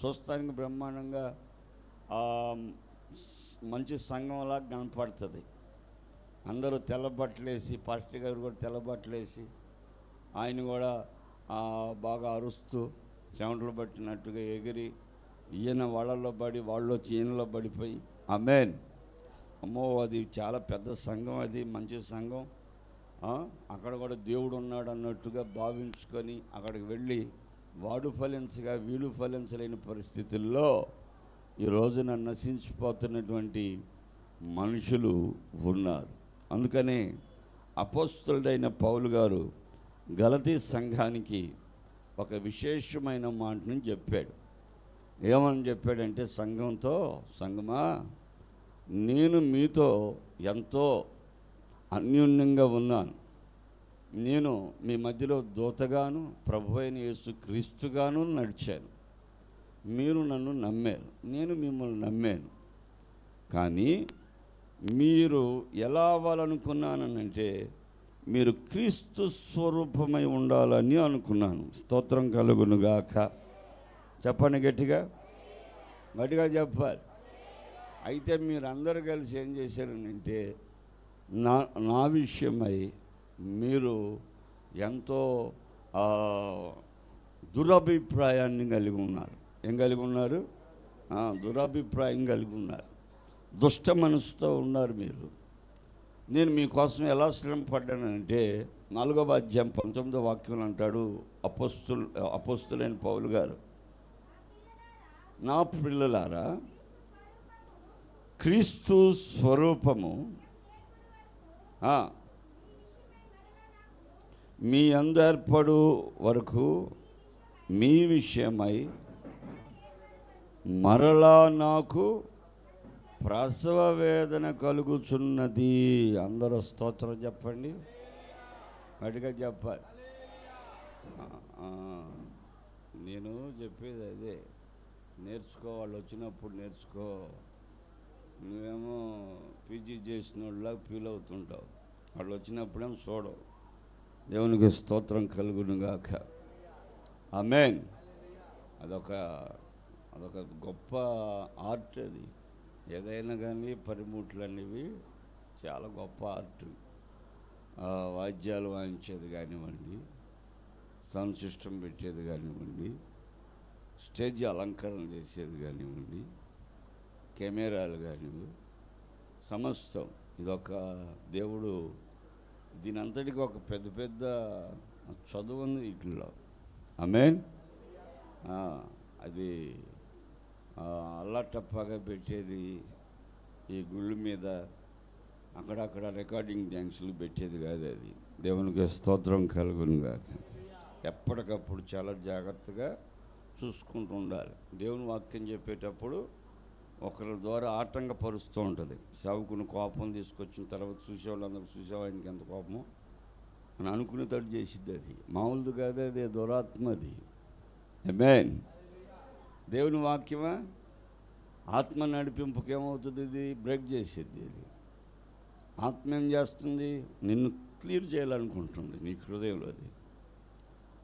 చూస్తానికి బ్రహ్మాండంగా మంచి సంఘంలా కనపడుతుంది. అందరూ తెల్ల బట్టలేసి పాస్టర్ గారు కూడా తెల్ల బట్టలేసి ఆయన కూడా బాగా అరుస్తూ చెమటలు పట్టినట్టుగా ఎగిరి ఈయన వాళ్ళల్లో పడి వాళ్ళు వచ్చి ఈయనలో పడిపోయి అమేన్ అమ్మో అది చాలా పెద్ద సంఘం అది మంచి సంఘం. అక్కడ కూడా దేవుడు ఉన్నాడు అన్నట్టుగా భావించుకొని అక్కడికి వెళ్ళి వాడు ఫలించగా వీడు ఫలించలేని పరిస్థితుల్లో ఈ రోజున నశించిపోతున్నటువంటి మనుషులు ఉన్నారు. అందుకనే అపోస్తుడైన పౌలు గారు గలతీ సంఘానికి ఒక విశేషమైన మాటను చెప్పాడు. ఏమని చెప్పాడంటే సంఘంతో సంఘమా నేను మీతో ఎంతో అన్యోన్యంగా ఉన్నాను. నేను మీ మధ్యలో దూతగాను ప్రభు అయిన యేసు క్రీస్తుగాను నడిచాను. మీరు నన్ను నమ్మారు. నేను మిమ్మల్ని నమ్మాను. కానీ మీరు ఎలా అవ్వాలనుకున్నానంటే మీరు క్రీస్తు స్వరూపమై ఉండాలని అనుకున్నాను. స్తోత్రం కలుగునుగాక. చెప్పండి గట్టిగా. గట్టిగా చెప్పాలి. అయితే మీరు అందరు కలిసి ఏం చేశారనంటే నా నా విషయమై మీరు ఎంతో దురభిప్రాయాన్ని కలిగి ఉన్నారు. ఏం కలిగి ఉన్నారు? దురభిప్రాయం కలిగి ఉన్నారు. దుష్ట మనసుతో ఉన్నారు మీరు. నేను మీకోసం ఎలా శ్రమ పడ్డానంటే నాలుగవ అధ్యాయం పంతొమ్మిదో వాక్యం అంటాడు అపోస్తులు అపోస్తులైన పౌలు గారు. నా పిల్లలారా క్రీస్తు స్వరూపము మీ అందర్పడు వరకు మీ విషయమై మరలా నాకు ప్రసవ వేదన కలుగుచున్నది. అందరూ స్తోత్రం చెప్పండి. గట్టిగా చెప్పాలి నేను చెప్పేది అదే. నేర్చుకో వాళ్ళు వచ్చినప్పుడు నేర్చుకో. నువ్వేమో పీజీ చేసిన వాళ్ళ ఫీల్ అవుతుంటావు. వాళ్ళు వచ్చినప్పుడేమో చూడవు. దేవునికి స్తోత్రం కలుగునుగాక ఆమెన్. అదొక అదొక గొప్ప ఆర్ట్ అది. ఏదైనా కానీ పరిముట్లు అనేవి చాలా గొప్ప ఆర్ట్. వాద్యాలు వాయించేది కానివ్వండి సౌండ్ సిస్టమ్ పెట్టేది కానివ్వండి స్టేజ్ అలంకరణ చేసేది కానివ్వండి కెమెరాలు కానివ్వండి సమస్తం. ఇదొక దేవుడు దీని అంతటికి ఒక పెద్ద పెద్ద చదువు ఉంది వీటిలో ఆమెన్ అది అల్లాటప్పగా అల్లటప్పగా పెట్టేది ఈ గుళ్ళు మీద అక్కడక్కడ రికార్డింగ్ డ్యాన్సులు పెట్టేది కాదు అది. దేవునికి స్తోత్రం కలుగును కాక ఎప్పటికప్పుడు చాలా జాగ్రత్తగా చూసుకుంటూ ఉండాలి. దేవుని వాక్యం చెప్పేటప్పుడు ఒకరి ద్వారా ఆటంకపరుస్తూ ఉంటుంది. సేవకుని కోపం తీసుకొచ్చిన తర్వాత చూసేవాళ్ళందరూ చూసేవా ఆయనకి ఎంత కోపమో? అని అనుకునేటట్టు చేసిద్ది అది. మామూలుది కాదు అది దురాత్మది ఎమేన్ దేవుని వాక్యమా? ఆత్మ నడిపింపుకి ఏమవుతుంది ఇది? బ్రేక్ చేసిద్ది ఇది ఆత్మ ఏం చేస్తుంది? నిన్ను క్లియర్ చేయాలనుకుంటుంది నీ హృదయంలోది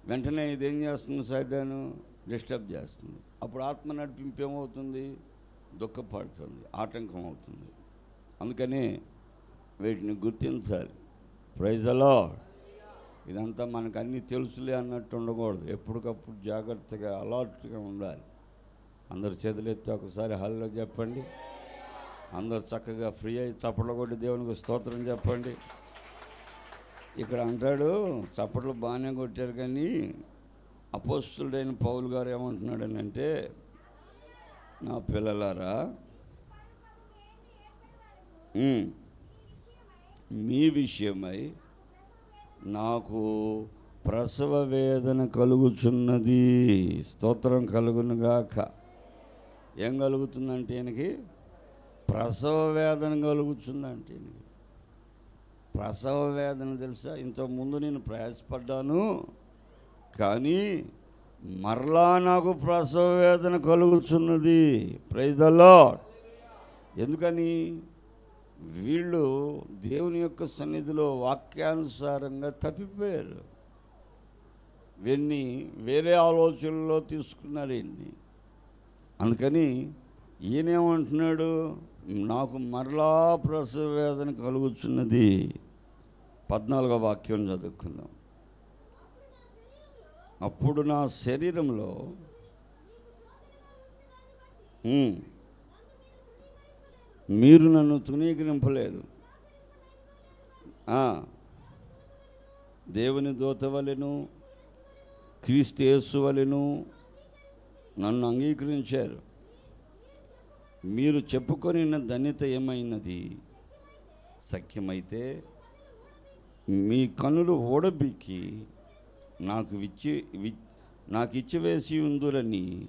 వెంటనే ఇది ఏం చేస్తుంది సైతాను డిస్టర్బ్ చేస్తుంది. అప్పుడు ఆత్మ నడిపింపు ఏమవుతుంది? దుఃఖపడుతుంది ఆటంకం అవుతుంది అందుకని వీటిని గుర్తించాలి. ప్రైజ్ అలా ఇదంతా మనకు అన్నీ తెలుసులే అన్నట్టు ఉండకూడదు. ఎప్పటికప్పుడు జాగ్రత్తగా అలర్ట్గా ఉండాలి. అందరు చేతులెత్తి ఒకసారి హల్లో చెప్పండి. అందరు చక్కగా ఫ్రీ అయ్యి చప్పట్లు కొట్టి దేవునికి స్తోత్రం చెప్పండి. ఇక్కడ అంటాడు చప్పట్లు బాగానే కొట్టారు కానీ అపోస్తుడైన పౌలు గారు ఏమంటున్నాడనంటే నా పిల్లలారా మీ విషయమై నాకు ప్రసవ వేదన కలుగుచున్నది. స్తోత్రం కలుగునుగాక. ఏం కలుగుతుందంటే ఈయనకి? ప్రసవ వేదన కలుగుతుందంటే ఈయనకి. ప్రసవ వేదన తెలుసా? ఇంతకుముందు నేను ప్రయాసపడ్డాను. కానీ మరలా నాకు ప్రసవ వేదన కలుగుతున్నది. ప్రైజ్ ద లార్డ్ ఎందుకని? వీళ్ళు దేవుని యొక్క సన్నిధిలో వాక్యానుసారంగా తప్పిపోయారు. వీన్ని వేరే ఆలోచనలో తీసుకున్నారు వీన్ని అందుకని ఈయనేమంటున్నాడు నాకు మరలా ప్రసవ వేదన కలుగుతున్నది. పద్నాలుగో వాక్యం చదువుకుందాం. అప్పుడు నా శరీరంలో మీరు నన్ను తునీకరింపలేదు దేవుని దూత వలెను క్రీస్తు యేసు వలెను నన్ను అంగీకరించారు. మీరు చెప్పుకొని ధన్యత ఏమైనది? సఖ్యమైతే మీ కనులు ఓడబిక్కి నాకు విచ్చి వి నాకు ఇచ్చివేసి ఉందురని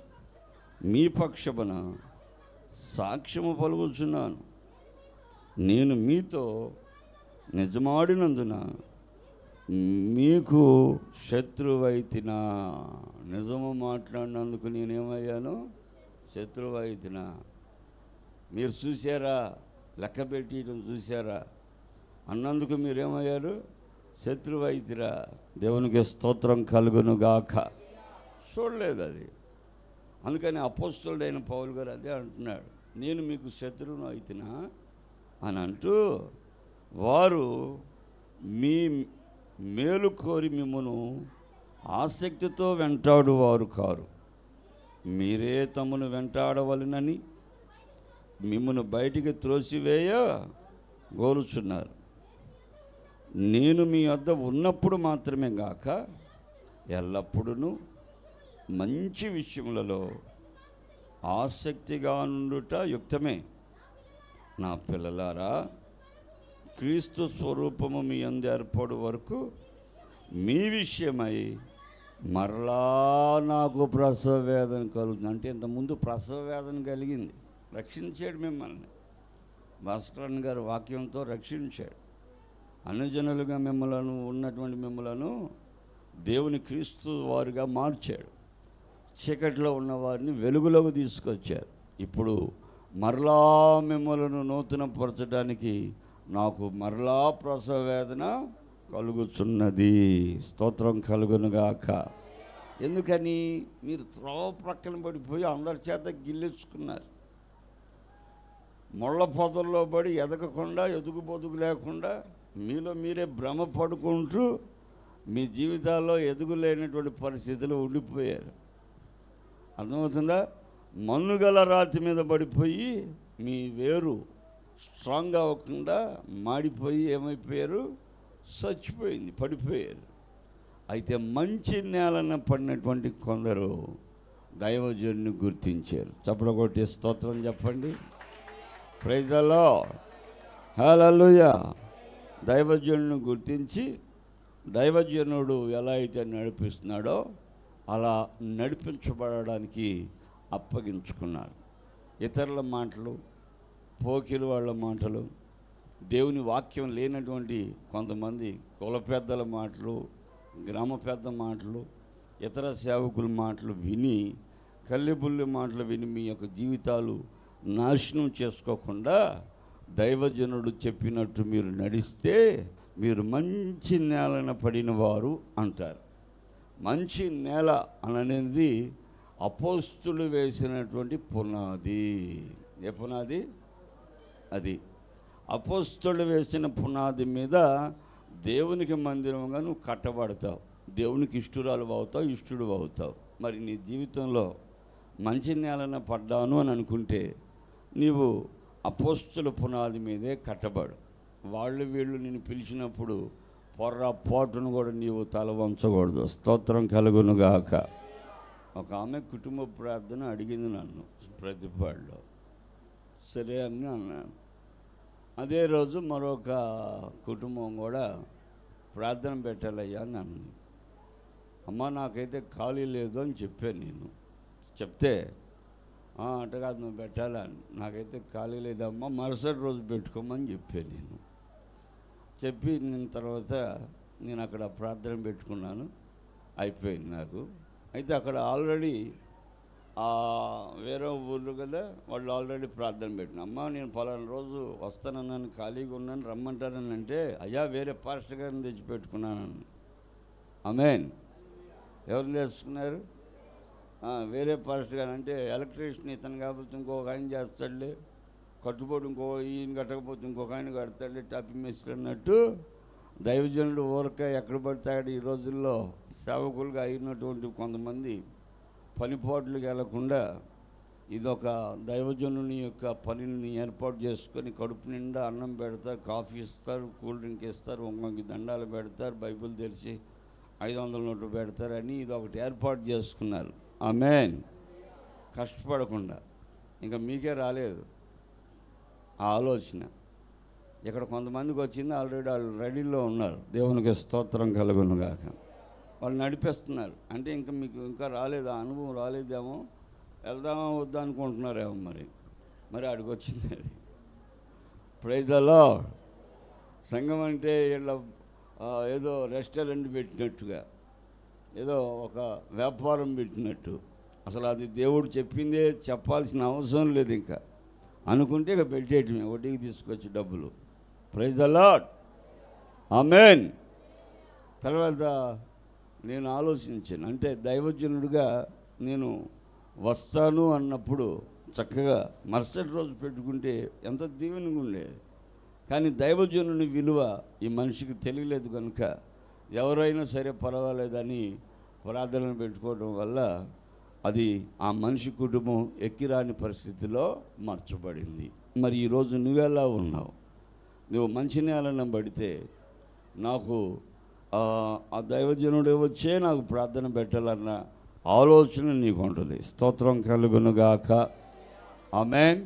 మీ పక్షమున సాక్ష్యము పలుకుచున్నాను. నేను మీతో నిజమాడినందున మీకు శత్రువైతినా. నిజము మాట్లాడినందుకు నేనేమయ్యాను? శత్రువైతినా. మీరు చూసారా లెక్క పెట్టడం చూసారా అన్నందుకు మీరేమయ్యారు? శత్రువైతిరా. దేవునికి స్తోత్రం కలుగును గాక చూడలేదు అది అందుకని అపోస్తుడైన పౌలు గారు అదే అంటున్నాడు. నేను మీకు శత్రువును అయితేనా? అని అంటూ వారు మీ మేలు కోరి మిమ్మను ఆసక్తితో వెంటాడు వారు కారు. మీరే తమను వెంటాడవలనని మిమ్మను బయటికి త్రోసివేయ గోరుచున్నారు నేను మీ వద్ద ఉన్నప్పుడు మాత్రమే గాక ఎల్లప్పుడూ మంచి విషయములలో ఆసక్తిగా నుండుట యుక్తమే. నా పిల్లలారా క్రీస్తు స్వరూపము మీ అందు ఏర్పడు వరకు మీ విషయమై మరలా నాకు ప్రసవ వేదన కలుగుతుంది. అంటే ఇంతకుముందు ప్రసవ వేదన కలిగింది. రక్షించాడు మిమ్మల్ని. భాస్కరన్ గారు వాక్యంతో రక్షించాడు. అన్నజనులుగా మిమ్మలను ఉన్నటువంటి మిమ్మలను దేవుని క్రీస్తు వారుగా మార్చాడు. చీకటిలో ఉన్న వారిని వెలుగులోకి తీసుకొచ్చారు. ఇప్పుడు మరలా మిమ్మలను నూతనపరచడానికి నాకు మరలా ప్రసవ వేదన కలుగుచున్నది. స్తోత్రం కలుగునుగాక. ఎందుకని? మీరు త్రోవ ప్రక్కన పడిపోయి అందరి చేత గిల్లించుకున్నారు ముళ్ళ పొదల్లో పడి ఎదగకుండా ఎదుగు బొదుగు లేకుండా మీలో మీరే భ్రమ పడుకుంటూ మీ జీవితాల్లో ఎదుగులేనటువంటి పరిస్థితులు ఉండిపోయారు. అర్థమవుతుందా? మన్నుగల రాతి మీద పడిపోయి మీ వేరు స్ట్రాంగ్ అవ్వకుండా మాడిపోయి ఏమైపోయారు? చచ్చిపోయింది పడిపోయారు. అయితే మంచి నేలన పడినటువంటి కొందరు దైవజనుని గుర్తించారు. చప్పుడు కొట్టి స్తోత్రం చెప్పండి. ప్రైజలో హలలుయ దైవజనుని గుర్తించి దైవజనుడు ఎలా అయితే నడిపిస్తున్నాడో అలా నడిపించబడడానికి అప్పగించుకున్నారు. ఇతరుల మాటలు పోకిల వాళ్ళ మాటలు దేవుని వాక్యం లేనటువంటి కొంతమంది కుల పెద్దల మాటలు గ్రామ పెద్ద మాటలు ఇతర సేవకుల మాటలు విని కల్లిబుల్లి మాటలు విని మీ యొక్క జీవితాలు నాశనం చేసుకోకుండా దైవజనుడు చెప్పినట్టు మీరు నడిస్తే మీరు మంచి నేలన పడిన వారు అంటారు. మంచి నేల అననేది అపోస్తులు వేసినటువంటి పునాది. ఏ పునాది? అది. అపోస్తులు వేసిన పునాది మీద దేవునికి మందిరంగా నువ్వు కట్టబడతావు. దేవునికి ఇష్టురాలు అవుతావు ఇష్టుడు అవుతావు. మరి నీ జీవితంలో మంచి నేలన పడ్డాను అని అనుకుంటే నీవు అపోస్తుల పునాది మీదే కట్టబడు. వాళ్ళు వీళ్ళు నేను పిలిచినప్పుడు పొర్రపాటును కూడా నీవు తల వంచకూడదు. స్తోత్రం కలుగునుగాక ఒక ఆమె కుటుంబ ప్రార్థన అడిగింది నన్ను ప్రతిపాడులో. సరే అని అన్నాను. అదే రోజు మరొక కుటుంబం కూడా ప్రార్థన పెట్టాలయ్యా అని అన్నది. అమ్మ నాకైతే ఖాళీ లేదు అని చెప్పాను నేను. చెప్తే అట్ట కాదు నువ్వు పెట్టాలా? నాకైతే ఖాళీ లేదమ్మా మరుసటి రోజు పెట్టుకోమని చెప్పాను నేను. చెప్పి నేను తర్వాత నేను అక్కడ ప్రార్థన పెట్టుకున్నాను అయిపోయింది నాకు. అయితే అక్కడ ఆల్రెడీ ఆ వేరే ఊర్లు కదా వాళ్ళు ఆల్రెడీ ప్రార్థన పెట్టిన. అమ్మ నేను పలానా రోజు వస్తానన్నాను ఖాళీగా ఉన్నాను రమ్మంటానని అంటే అయ్యా వేరే పాస్టర్ గారిని తెచ్చి పెట్టుకున్నాను అమేన్ ఎవరు తెచ్చుకున్నారు? వేరే పాస్టర్ గారు అంటే ఎలక్ట్రీషియన్ ఇతను కాకపోతే ఇంకొక ఆయన చేస్తాడులే. కట్టుబడి ఇంకో ఈయన కట్టకపోతే ఇంకొక ఆయన కడతాడులే టప్పి మేస్త్రి అన్నట్టు దైవజనుడు ఊరక ఎక్కడ పడతాడు ఈ రోజుల్లో సేవకులుగా అయినటువంటి కొంతమంది పనిపాట్లు వెళ్ళకుండా ఇదొక దైవజనుని యొక్క పనిని ఏర్పాటు చేసుకొని కడుపు నిండా అన్నం పెడతారు కాఫీ ఇస్తారు కూల్ డ్రింక్ ఇస్తారు ఒంగొంగి దండాలు పెడతారు బైబిల్ తెలిసి ఐదు వందల నోట్లు పెడతారని ఇది ఒకటి ఏర్పాటు చేసుకున్నారు. ఆమెన్ కష్టపడకుండా. ఇంకా మీకే రాలేదు. ఆ ఆలోచన. ఇక్కడ కొంతమందికి వచ్చింది ఆల్రెడీ వాళ్ళు రెడీలో ఉన్నారు. దేవునికి స్తోత్రం కలుగును గాక. వాళ్ళు నడిపిస్తున్నారు. అంటే ఇంకా మీకు ఇంకా రాలేదు ఆ అనుభవం రాలేదేమో. వెళ్దామా వద్దా అనుకుంటున్నారేమో మరి. మరి ఆడికి వచ్చింది అది. ప్రైజలో సంఘం అంటే వీళ్ళ ఏదో రెస్టారెంట్ పెట్టినట్టుగా. ఏదో ఒక వ్యాపారం పెట్టినట్టు. అసలు అది దేవుడు చెప్పిందే చెప్పాల్సిన అవసరం లేదు ఇంకా. అనుకుంటే ఇక పెట్టేయటమే వడ్డీకి తీసుకొచ్చి డబ్బులు. ప్రైజ్ అలాట్ ఆమెన్ తర్వాత నేను ఆలోచించాను అంటే దైవజనుడిగా నేను వస్తాను అన్నప్పుడు చక్కగా మరుసటి రోజు పెట్టుకుంటే ఎంత దీవెనగా ఉండేది కానీ దైవజనుని విలువ ఈ మనిషికి తెలియలేదు కనుక ఎవరైనా సరే పర్వాలేదని ప్రార్థన పెట్టుకోవడం వల్ల అది ఆ మనిషి కుటుంబం ఎక్కిరాని పరిస్థితిలో మార్చబడింది. మరి ఈరోజు నువ్వెలా ఉన్నావు? నువ్వు మంచి నేలను పడితే నాకు ఆ, ఆ దైవజనుడే వచ్చే నాకు ప్రార్థన పెట్టాలన్న ఆలోచన నీకు ఉంటుంది స్తోత్రం కలుగునుగాక. ఆమెన్.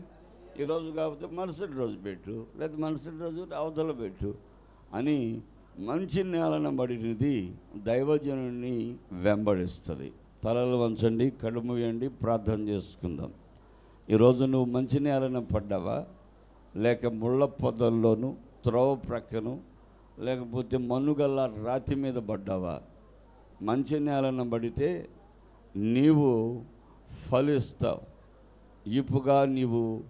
ఈరోజు కాకపోతే మరుసటి రోజు పెట్టు లేదా మరుసటి రోజు అవతల పెట్టు అని మంచి నేలను పడినది దైవజనుడిని వెంబడిస్తుంది. తలలు వంచండి కళ్ళు మూయండి ప్రార్థన చేసుకుందాం. ఈరోజు నువ్వు మంచి నేలన పడ్డావా? లేక ముళ్ళ పొదల్లోను త్రోవ ప్రక్కను లేకపోతే మనుగల్ల రాతి మీద పడ్డావా? మంచి నేలన పడితే నీవు ఫలిస్తావు. ఇప్పుగా నీవు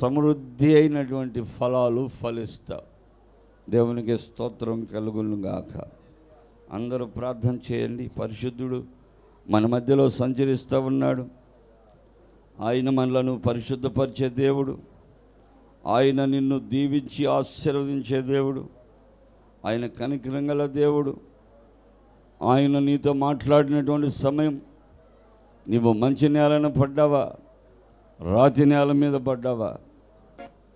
సమృద్ధి అయినటువంటి ఫలాలు ఫలిస్తావు. దేవునికి స్తోత్రం కలుగును గాక. అందరూ ప్రార్థన చేయండి. పరిశుద్ధుడు మన మధ్యలో సంచరిస్తూ ఉన్నాడు. ఆయన మనలను పరిశుద్ధపరిచే దేవుడు. ఆయన నిన్ను దీవించి ఆశీర్వదించే దేవుడు. ఆయన కనికరం గల దేవుడు. ఆయన నీతో మాట్లాడినటువంటి సమయం. నీవు మంచి నేలను పడ్డావా? రాతి నేల మీద పడ్డావా?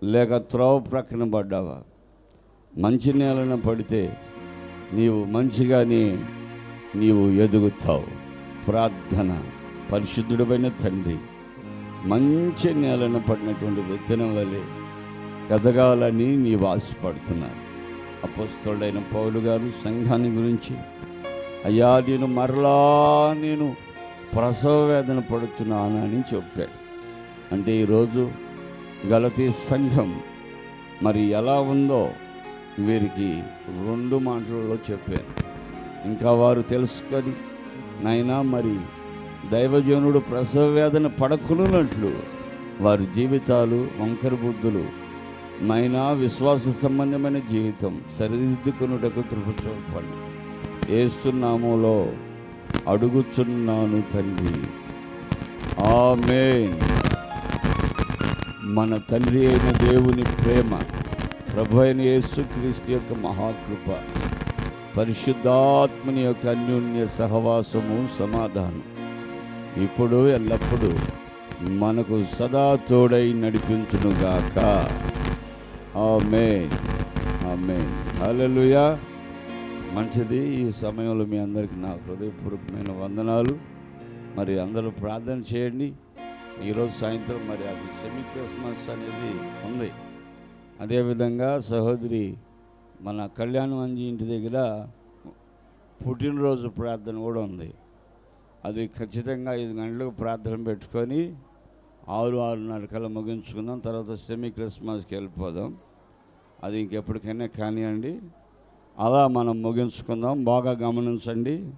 లేక త్రోవ ప్రక్కన పడ్డావా? మంచి నేలన పడితే నీవు మంచిగానే నీవు ఎదుగుతావు. ప్రార్థన. పరిశుద్ధుడమైన తండ్రి మంచి నేలన పడినటువంటి విత్తనం వలె ఎదగాలని నీవు ఆశపడుతున్నాను అపస్తుడైన పౌలు గారు సంఘాన్ని గురించి అయ్యా నేను మరలా నేను ప్రసవ వేదన పడుతున్నాను అని చెప్పాడు. అంటే ఈరోజు గలతీ సంఘం మరి ఎలా ఉందో వీరికి రెండు మాటలలో చెప్పాను. ఇంకా వారు తెలుసుకొని నైనా మరి దైవజనుడు ప్రసవ వేదన పడకునున్నట్లు వారి జీవితాలు వంకర బుద్ధులు నైనా విశ్వాస సంబంధమైన జీవితం సరిదిద్దుకున్నటకు కృపచూపండి చూపండి. అడుగుచున్నాను తండ్రి. ఆమె మన తండ్రి అయిన దేవుని ప్రేమ ప్రభు అయిన యేసుక్రీస్తు యొక్క మహాకృప పరిశుద్ధాత్మని యొక్క అన్యోన్య సహవాసము సమాధానం ఇప్పుడు ఎల్లప్పుడూ మనకు సదా తోడై నడిపించునుగాక ఆమె ఆమె హలలుయా మంచిది. ఈ సమయంలో మీ అందరికీ నా హృదయపూర్వకమైన వందనాలు. మరి అందరూ ప్రార్థన చేయండి. ఈరోజు సాయంత్రం మరి అది సెమీ క్రిస్మస్ అనేది ఉంది. అదేవిధంగా సహోదరి మన కళ్యాణమంజి ఇంటి దగ్గర పుట్టినరోజు ప్రార్థన కూడా ఉంది. అది ఖచ్చితంగా ఐదు గంటలకు ప్రార్థన పెట్టుకొని ఆరు ఆరున్నర కల్లా ముగించుకుందాం. తర్వాత సెమీ క్రిస్మస్కి వెళ్ళిపోదాం. అది ఇంకెప్పటికైనా కానివ్వండి. అలా మనం ముగించుకుందాం. బాగా గమనించండి.